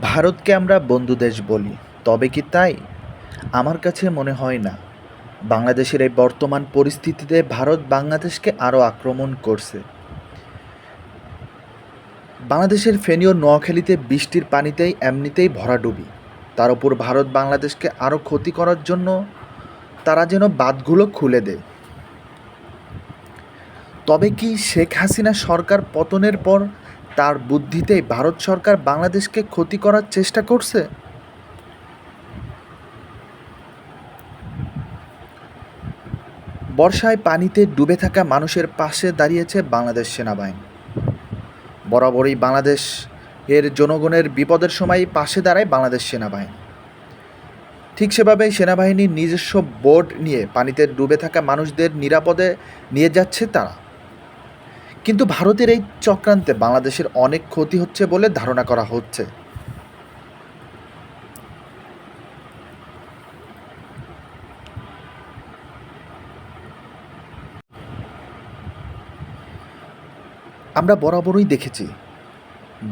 ভারতকে আমরা বন্ধু দেশ বলি, তবে কি তাই? আমার কাছে মনে হয় না। বাংলাদেশের এই বর্তমান পরিস্থিতিতে ভারত বাংলাদেশকে আরও আক্রমণ করছে। বাংলাদেশের ফেনী ও নোয়াখালীতে বৃষ্টির পানিতেই এমনিতেই ভরাডুবি। তার উপর ভারত বাংলাদেশকে আরও ক্ষতি করার জন্য তারা যেন বাঁধগুলো খুলে দেয়। তবে কি শেখ হাসিনা সরকার পতনের পর তার বুদ্ধিতেই ভারত সরকার বাংলাদেশকে ক্ষতি করার চেষ্টা করছে? বর্ষায় পানিতে ডুবে থাকা মানুষের পাশে দাঁড়িয়েছে বাংলাদেশ সেনাবাহিনী। বরাবরই বাংলাদেশ এর জনগণের বিপদের সময় পাশে দাঁড়ায় বাংলাদেশ সেনাবাহিনী। ঠিক সেভাবেই সেনাবাহিনীর নিজস্ব বোট নিয়ে পানিতে ডুবে থাকা মানুষদের নিরাপদে নিয়ে যাচ্ছে তারা। কিন্তু ভারতের এই চক্রান্তে বাংলাদেশের অনেক ক্ষতি হচ্ছে বলে ধারণা করা হচ্ছে। আমরা বরাবরই দেখেছি,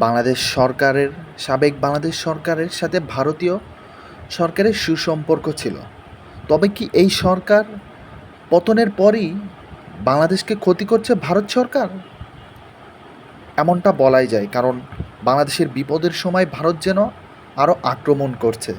বাংলাদেশ সরকারের, সাবেক বাংলাদেশ সরকারের সাথে ভারতীয় সরকারের সুসম্পর্ক ছিল। তবে কি এই সরকার পতনের পরই বাংলাদেশকে ক্ষতি করছে ভারত সরকার? এমনটা বলাই যায়, কারণ বাংলাদেশের বিপদের সময় ভারত যেন আরও আক্রমণ করছে।